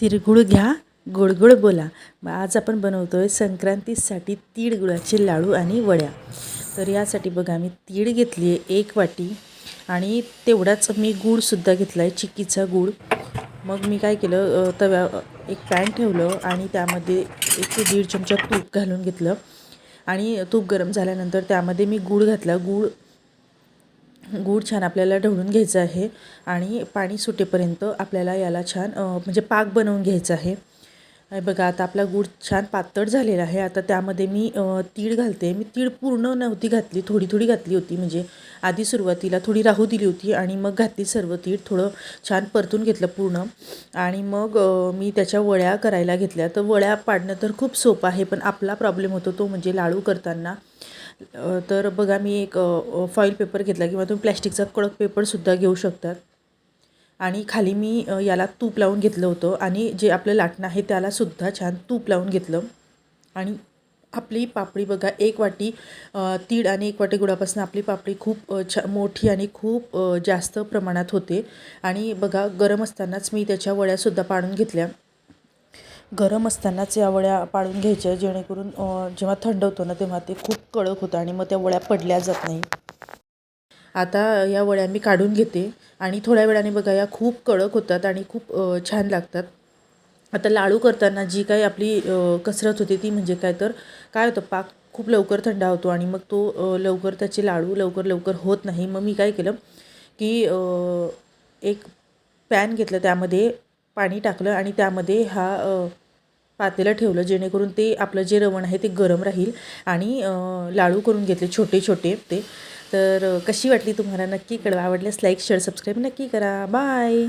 तिरगुळ घ्या गोड बोला. आज आपण बनवतो आहे संक्रांतीसाठी तीळ गुळाचे लाडू आणि वड्या. तर यासाठी बघा मी तीळ घेतली आहे एक वाटी आणि तेवढाच मी गूळसुद्धा घेतला आहे चिक्कीचा गूळ. मग मी काय केलं तव्या एक पॅन ठेवलं आणि त्यामध्ये एक ते दीड चमचा तूप घालून घेतलं. आणि तूप गरम झाल्यानंतर त्यामध्ये मी गूळ घातला. गूळ गूळ छान आपल्याला ढवळून घ्यायचं आहे आणि पाणी सुटेपर्यंत आपल्याला याला छान म्हणजे पाक बनवून घ्यायचा आहे. बघा आता आपला गूळ छान पातळ झालेला आहे. आता त्यामध्ये मी तीळ घालते. मी तीळ पूर्ण नव्हती घातली थोडी थोडी घातली होती. म्हणजे आधी सुरुवातीला थोडी राहू दिली होती आणि मग घातली सर्व तीळ थोडं छान परतून घेतलं पूर्ण. आणि मग मी त्याच्या वळ्या करायला घेतल्या. तर वळ्या पाडणं तर खूप सोपं आहे पण आपला प्रॉब्लेम होतो तो म्हणजे लाडू करताना. तर बघा मी एक फॉईल पेपर घेतला किंवा तुम्ही प्लॅस्टिकचा कडक पेपरसुद्धा घेऊ शकतात. आणि खाली मी याला तूप लावून घेतलं होतं आणि जे आपलं लाटणं आहे त्यालासुद्धा छान तूप लावून घेतलं. आणि आपली पापडी बघा एक वाटी तीळ आणि एक वाटी गुळापासून आपली पापडी खूप छा मोठी आणि खूप जास्त प्रमाणात होते. आणि बघा गरम असतानाच मी त्याच्या वड्यासुद्धा पाडून घेतल्या. गरम असतानाच या वड्या पाडून घ्यायच्या जेणेकरून जेव्हा थंड होतं ना तेव्हा ते खूप कडक होतं आणि मग त्या वड्या पडल्या जात नाही. आता या वड्या मी काढून घेते आणि थोड्या वेळाने बघा या खूप कडक होतात आणि खूप छान लागतात. आता लाडू करताना जी काही आपली कसरत होते ती म्हणजे काय तर काय होतं पाक खूप लवकर थंडा होतो आणि मग तो लवकर त्याचे लाडू लवकर लवकर होत नाही. मग मी काय केलं की एक पॅन घेतलं त्यामध्ये पाणी टाकलं आणि त्यामध्ये हा पातेलं ठेवलं जेणेकरून ते आपलं जे रवण आहे ते गरम राहील आणि लाडू करून घेतले छोटे छोटे ते. तर कशी वाटली तुम्हाला? नक्की कळवा. आवडल्यास लाईक शेअर सबस्क्राईब नक्की करा. बाय